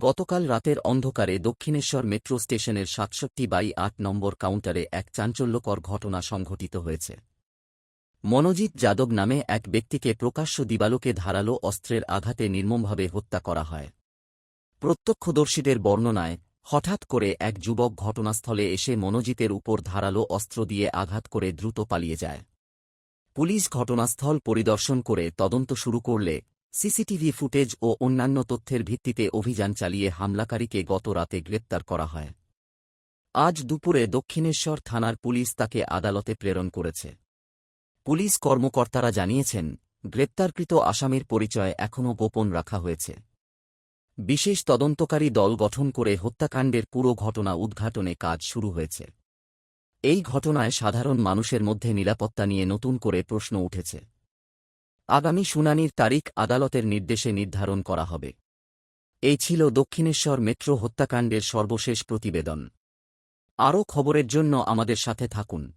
গতকাল রাতের অন্ধকারে দক্ষিণেশ্বর মেট্রো স্টেশনের সাতষট্টি বাই আট নম্বর কাউন্টারে এক চাঞ্চল্যকর ঘটনা সংঘটিত হয়েছে। মনোজিৎ যাদব নামে এক ব্যক্তিকে প্রকাশ্য দিবালোকে ধারালো অস্ত্রের আঘাতে নির্মমভাবে হত্যা করা হয়। প্রত্যক্ষদর্শীদের বর্ণনায়, হঠাৎ করে এক যুবক ঘটনাস্থলে এসে মনোজিতের উপর ধারালো অস্ত্র দিয়ে আঘাত করে দ্রুত পালিয়ে যায়। পুলিশ ঘটনাস্থল পরিদর্শন করে তদন্ত শুরু করলে সিসিটিভি ফুটেজ ও অন্যান্য তথ্যের ভিত্তিতে অভিযান চালিয়ে হামলাকারীকে গত রাতে গ্রেপ্তার করা হয়। আজ দুপুরে দক্ষিণেশ্বর থানার পুলিশ তাকে আদালতে প্রেরণ করেছে। পুলিশ কর্মকর্তারা জানিয়েছেন, গ্রেপ্তারকৃত আসামির পরিচয় এখনও গোপন রাখা হয়েছে। বিশেষ তদন্তকারী দল গঠন করে হত্যাকাণ্ডের পুরো ঘটনা উদ্ঘাটনে কাজ শুরু হয়েছে। এই ঘটনায় সাধারণ মানুষের মধ্যে নিরাপত্তা নিয়ে নতুন করে প্রশ্ন উঠেছে। আগামী শুনানির তারিখ আদালতের নির্দেশে নির্ধারণ করা হবে। এই ছিল দক্ষিণেশ্বর মেট্রো হত্যাকাণ্ডের সর্বশেষ প্রতিবেদন। আরও খবরের জন্য আমাদের সাথে থাকুন।